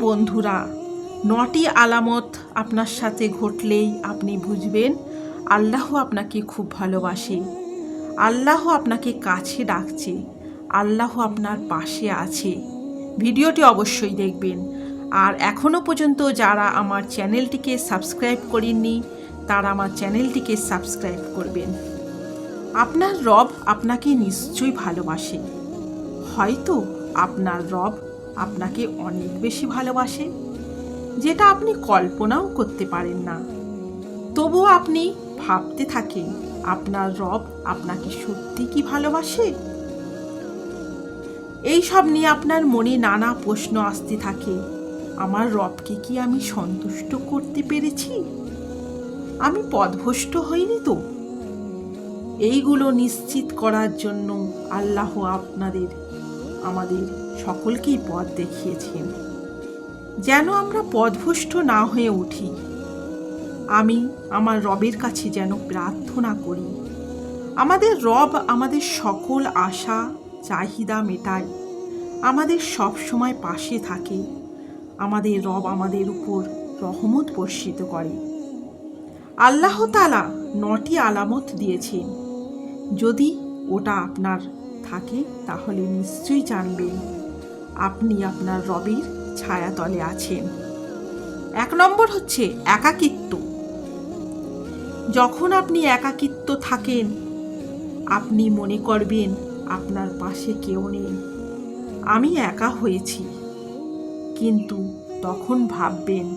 বন্ধুরা, নটি আলামত আপনার সাথে ঘটলেই আপনি বুঝবেন আল্লাহ আপনাকে খুব ভালোবাসে। আল্লাহ আপনাকে কাছে ডাকছে, আল্লাহ আপনার পাশে আছে। ভিডিওটি অবশ্যই দেখবেন। আর এখনও পর্যন্ত যারা আমার চ্যানেলটিকে সাবস্ক্রাইব করেননি, তারা আমার চ্যানেলটিকে সাবস্ক্রাইব করবেন। আপনার রব আপনাকে নিশ্চয়ই ভালোবাসে। হয়তো আপনার রব আপনাকে অনেক বেশি ভালোবাসে, যেটা আপনি কল্পনাও করতে পারেন না। তবুও আপনি ভাবতে থাকেন, আপনার রব আপনাকে সত্যি কি ভালোবাসে? এই সব নিয়ে আপনার মনে নানা প্রশ্ন আসতে থাকে, আমার রবকে কি আমি সন্তুষ্ট করতে পেরেছি? আমি পদভষ্ট হইনি তো? এইগুলো নিশ্চিত করার জন্য আল্লাহ আপনাদের, আমাদের সকলকেই পথ দেখিয়েছেন। যেন আমরা পদভুষ্ট না হয়ে উঠি। আমি আমার রবের কাছে যেন প্রার্থনা করি। আমাদের রব আমাদের সকল আশা, চাহিদা মেটায়। আমাদের সব সময় পাশে থাকে। আমাদের রব আমাদের উপর রহমত বর্ষিত করে। আল্লাহ তালা নটি আলামত দিয়েছেন। যদি ওটা আপনার থাকে, তাহলে নিশ্চয়ই জানবেন। আপনি আপনার রবের ছায়াতলে আছেন। এক নম্বর হচ্ছে একাকিত্ব। যখন আপনি একাকিত্ব থাকেন, আপনি মনে করবেন আপনার পাশে কেউ নেই। আমি একা হয়েছি। কিন্তু তখন ভাববেন,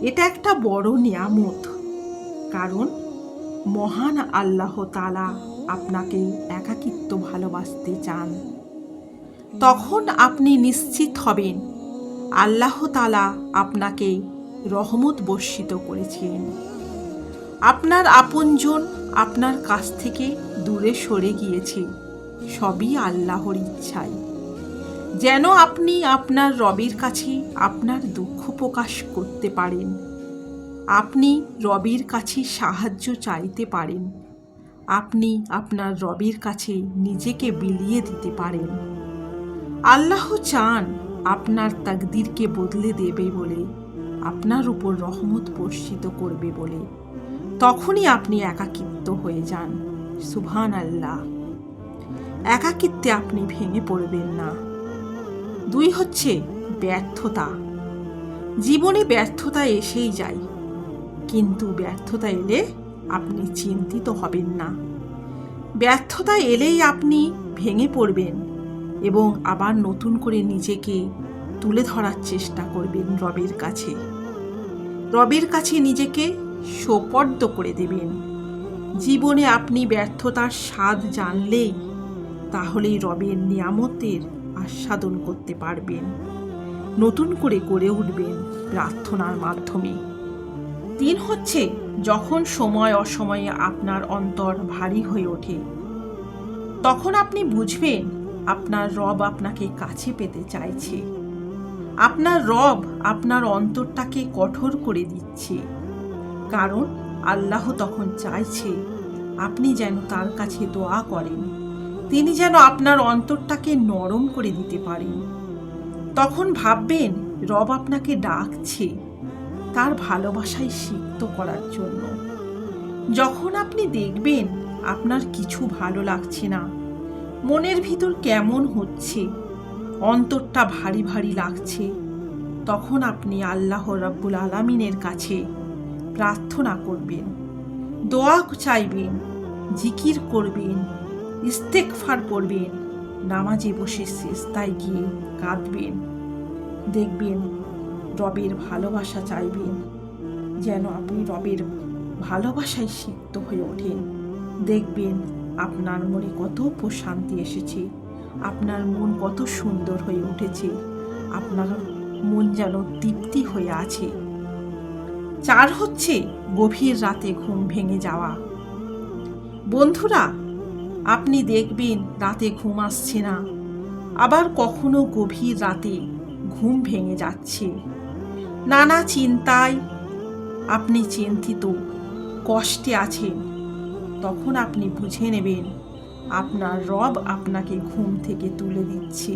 এটা একটা বড় নিয়ামত। কারণ মহান আল্লাহ তালা আপনাকে একাকিত্ব ভালোবাসতে চান। তখন আপনি নিশ্চিত হবেন। আল্লাহ তালা আপনাকে রহমত বর্ষিত করেছেন আপনার আপনজন আপনার কাছ থেকে দূরে সরে গিয়েছে। সবই আল্লাহর ইচ্ছায়। যেন আপনি আপনার রবির কাছে আপনার দুঃখ প্রকাশ করতে পারেন। আপনি রবির কাছে সাহায্য চাইতে পারেন। আপনি আপনার রবির কাছে নিজেকে বিলিয়ে দিতে পারেন। আল্লাহ চান আপনার তাকদিরকে বদলে দেবে বলে, আপনার উপর রহমত বর্ষিত করবে বলে। তখনই আপনি একাকিত্ব হয়ে যান। সুভান আল্লাহ একাকিত্বে আপনি ভেঙে পড়বেন না। দুই হচ্ছে ব্যর্থতা। জীবনে ব্যর্থতা এসেই যায়, কিন্তু ব্যর্থতা এলে আপনি চিন্তিত হবেন না। ব্যর্থতা এলেই আপনি ভেঙে পড়বেন। এবং আবার নতুন করে নিজেকে তুলে ধরার চেষ্টা করবেন রবের কাছে। রবের কাছে নিজেকে সোপর্দ করে দেবেন। জীবনে আপনি ব্যর্থতার স্বাদ জানলেই তাহলেই রবের নিয়ামতের আস্বাদন করতে পারবেন। নতুন করে গড়ে উঠবেন প্রার্থনার মাধ্যমে। তিন হচ্ছে যখন সময় অসময়ে আপনার অন্তর ভারী হয়ে ওঠে। তখন আপনি বুঝবেন আপনার রব আপনাকে কাছে পেতে চাইছে। আপনার রব আপনার অন্তরটাকে কঠোর করে দিচ্ছে। কারণ আল্লাহ তখন চাইছে, আপনি যেন তার কাছে দোয়া করেন। তিনি যেন আপনার অন্তরটাকে নরম করে দিতে পারেন। তখন ভাববেন, রব আপনাকে ডাকছে তার ভালোবাসায় সিক্ত করার জন্য। যখন আপনি দেখবেন, আপনার কিছু ভালো লাগছে না মনের ভিতর কেমন হচ্ছে? অন্তরটা ভারী ভারী লাগছে। তখন আপনি আল্লাহ রাব্বুল আলামিনের কাছে প্রার্থনা করবেন। দোয়া চাইবেন, জিকির করবেন ইস্তেকফার করবেন, নামাজে বসে শেষতায় গিয়ে কাঁদবেন। দেখবেন রবের ভালোবাসা চাইবেন, যেন আপনি রবের ভালোবাসায় সিক্ত হয়ে ওঠেন। দেখবেন আপনার মনে কত প্রশান্তি এসেছে। আপনার মন কত সুন্দর হয়ে উঠেছে। আপনার মন যেন তৃপ্তি হয়ে আছে। চার হচ্ছে গভীর রাতে ঘুম ভেঙে যাওয়া। বন্ধুরা, আপনি দেখবেন রাতে ঘুম আসছে না। আবার কখনো গভীর রাতে ঘুম ভেঙে যাচ্ছে। নানা চিন্তায় আপনি চিন্তিত, কষ্টে আছেন। তখন আপনি বুঝে নেবেন, আপনার রব আপনাকে ঘুম থেকে তুলে দিচ্ছে।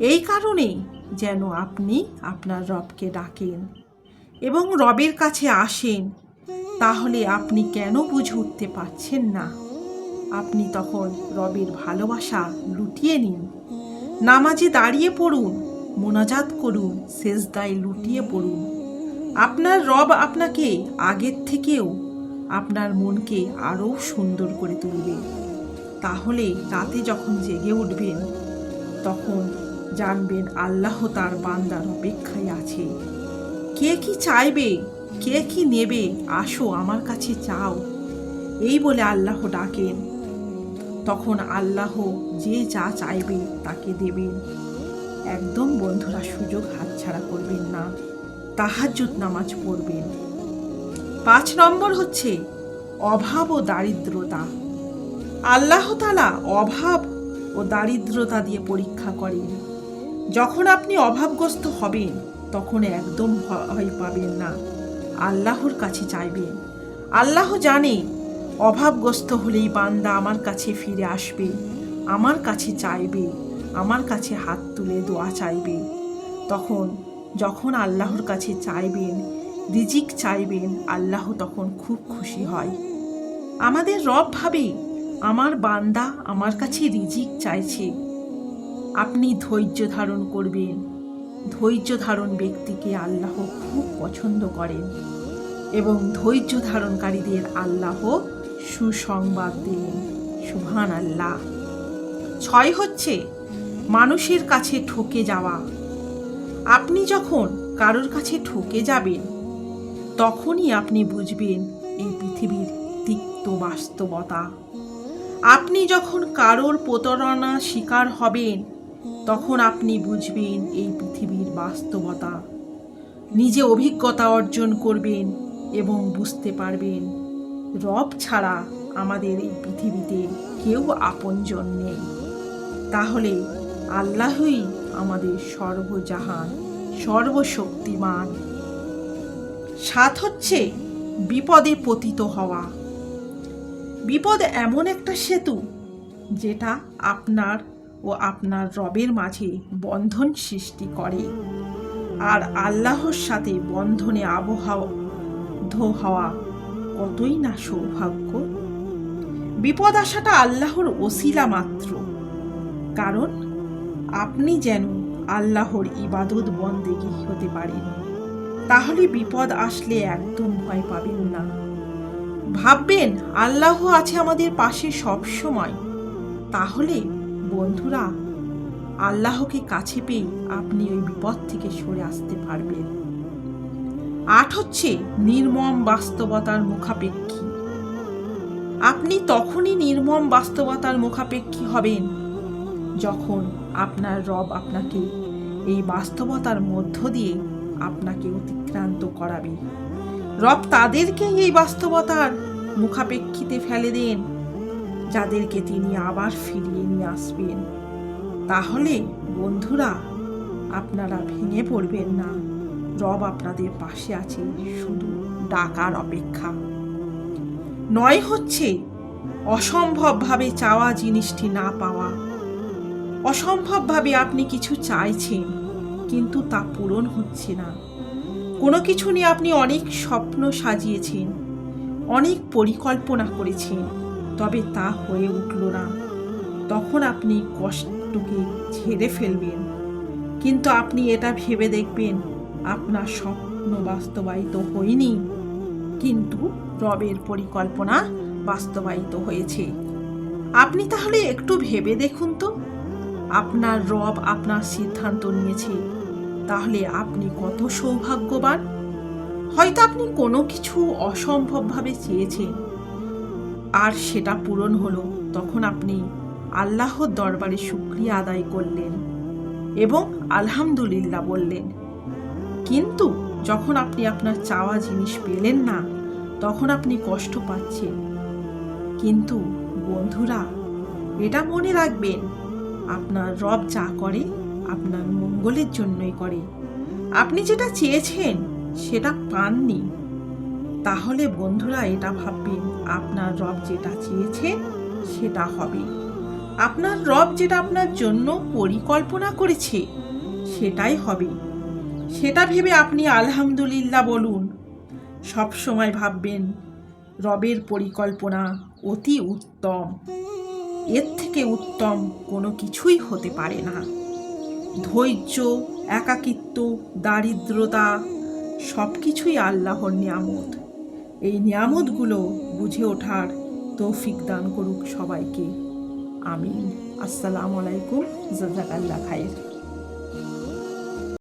এই কারণেই যেন আপনি আপনার রবকে ডাকেন এবং রবের কাছে আসেন, তাহলে আপনি কেন বুঝে উঠতে পারছেন না? আপনি তখন রবের ভালোবাসা লুটিয়ে নিন, নামাজে দাঁড়িয়ে পড়ুন, মোনাজাত করুন, সেজদায় লুটিয়ে পড়ুন। আপনার রব আপনাকে আগের থেকেও আপনার মনকে আরও সুন্দর করে তুলবে। তাহলে রাতে যখন জেগে উঠবেন, তখন জানবেন আল্লাহ তার বান্দার অপেক্ষায় আছে। কে কি চাইবে? কে কি নেবে? আসো আমার কাছে চাও। এই বলে আল্লাহ ডাকেন। তখন আল্লাহ যে যা চাইবে তাকে দেবেন। একদম বন্ধুরা, সুযোগ হাতছাড়া করবেন না। তাহাজ্জুদ নামাজ পড়বেন। পাঁচ নম্বর হচ্ছে অভাব ও দারিদ্রতা। আল্লাহ তালা অভাব ও দারিদ্রতা দিয়ে পরীক্ষা করেন। যখন আপনি অভাবগ্রস্ত হবেন, তখন একদম ভয় পাবেন না। আল্লাহর কাছে চাইবেন। আল্লাহ জানে, অভাবগ্রস্ত হলেই বান্দা আমার কাছে ফিরে আসবে, আমার কাছে চাইবে, আমার কাছে হাত তুলে দোয়া চাইবে। তখন, যখন আল্লাহর কাছে চাইবেন রিজিক চাইবেন, আল্লাহ তখন খুব খুশি হয়। আমাদের রব ভাবে আমার বান্দা আমার কাছে রিজিক চাইছে। আপনি ধৈর্য ধারণ করবেন। ধৈর্য ধারণ ব্যক্তিকে আল্লাহ খুব পছন্দ করেন এবং ধৈর্য ধারণকারীদের আল্লাহ সুসংবাদ দেন। সুহান আল্লাহ ছয় হচ্ছে, মানুষের কাছে ঠকে যাওয়া। আপনি যখন কারোর কাছে ঠকে যাবেন তখনই আপনি বুঝবেন এই পৃথিবীর তিক্ত বাস্তবতা। আপনি যখন কারোর প্রতারণা শিকার হবেন, তখন আপনি বুঝবেন এই পৃথিবীর বাস্তবতা। নিজে অভিজ্ঞতা অর্জন করবেন এবং বুঝতে পারবেন, রব ছাড়া আমাদের এই পৃথিবীতে কেউ আপনজন নেই। তাহলে আল্লাহই আমাদের সর্বজাহান, সর্বশক্তিমান। সাত হচ্ছে বিপদে পতিত হওয়া। বিপদ এমন একটা সেতু যেটা আপনার ও আপনার রবের মাঝে বন্ধন সৃষ্টি করে আর আল্লাহর সাথে বন্ধনে আবহাওয়া হওয়া কতই না সৌভাগ্য। বিপদ আসাটা আল্লাহর ওসিলা মাত্র। কারণ আপনি যেন আল্লাহর ইবাদত বন্দেগী হতে পারেন। তাহলে বিপদ আসলে একদম ভয় পাবেন না। ভাববেন, আল্লাহ আছে আমাদের পাশে সব সময়। তাহলে, বন্ধুরা, আল্লাহকে কাছে পেয়ে আপনি ওই বিপদ থেকে সরে আসতে পারবেন। আট হচ্ছে নির্মম বাস্তবতার মুখাপেক্ষী। আপনি তখনই নির্মম বাস্তবতার মুখাপেক্ষী হবেন যখন আপনার রব আপনাকে এই বাস্তবতার মধ্য দিয়ে আপনাকে অতিক্রান্ত করাবে। রব তাদেরকে এই বাস্তবতার মুখাপেক্ষিতে ফেলে দেন, যাদেরকে তিনি আবার ফিরিয়ে নিয়ে আসবেন। তাহলে, বন্ধুরা, আপনারা ভেঙে পড়বেন না। রব আপনাদের পাশে আছে, শুধু ডাকার অপেক্ষা। নয় হচ্ছে, অসম্ভবভাবে চাওয়া জিনিসটি না পাওয়া। অসম্ভবভাবে আপনি কিছু চাইছেন কিন্তু তা পূরণ হচ্ছে না। কোনো কিছু নিয়ে আপনি অনেক স্বপ্ন সাজিয়েছেন, অনেক পরিকল্পনা করেছেন, তবে তা হয়ে উঠল না। তখন আপনি কষ্টকে ঝেড়ে ফেলবেন। কিন্তু আপনি এটা ভেবে দেখবেন, আপনার স্বপ্ন বাস্তবায়িত হয়নি। কিন্তু রবের পরিকল্পনা বাস্তবায়িত হয়েছে। আপনি তাহলে একটু ভেবে দেখুন তো। আপনার রব আপনার সিদ্ধান্ত নিয়েছে। তাহলে আপনি কত সৌভাগ্যবান? হয়তো আপনি কোনো কিছু অসম্ভবভাবে চেয়েছেন। আর সেটা পূরণ হলো তখন আপনি আল্লাহর দরবারে শুক্রিয়া আদায় করলেন এবং আলহামদুলিল্লাহ বললেন। কিন্তু যখন আপনি আপনার চাওয়া জিনিস পেলেন না, তখন আপনি কষ্ট পাচ্ছেন। কিন্তু বন্ধুরা, এটা মনে রাখবেন, আপনার রব যা করে আপনার মঙ্গলের জন্যই করে। আপনি যেটা চেয়েছেন, সেটা পাননি। তাহলে বন্ধুরা এটা ভাববেন, আপনার রব যেটা চেয়েছে, সেটা হবে। আপনার রব যেটা আপনার জন্য পরিকল্পনা করেছে, সেটাই হবে। সেটা ভেবে আপনি আলহামদুলিল্লাহ বলুন। সব সময় ভাববেন, রবের পরিকল্পনা অতি উত্তম। এর থেকে উত্তম কোনো কিছুই হতে পারে না। ধৈর্য, একাকিত্ব, দারিদ্রতা সব কিছুই আল্লাহর নিয়ামত। এই নিয়ামতগুলো বুঝে ওঠার তৌফিক দান করুক সবাইকে। আমিন। আসসালামু আলাইকুম। জাজাকাল্লা খায়ের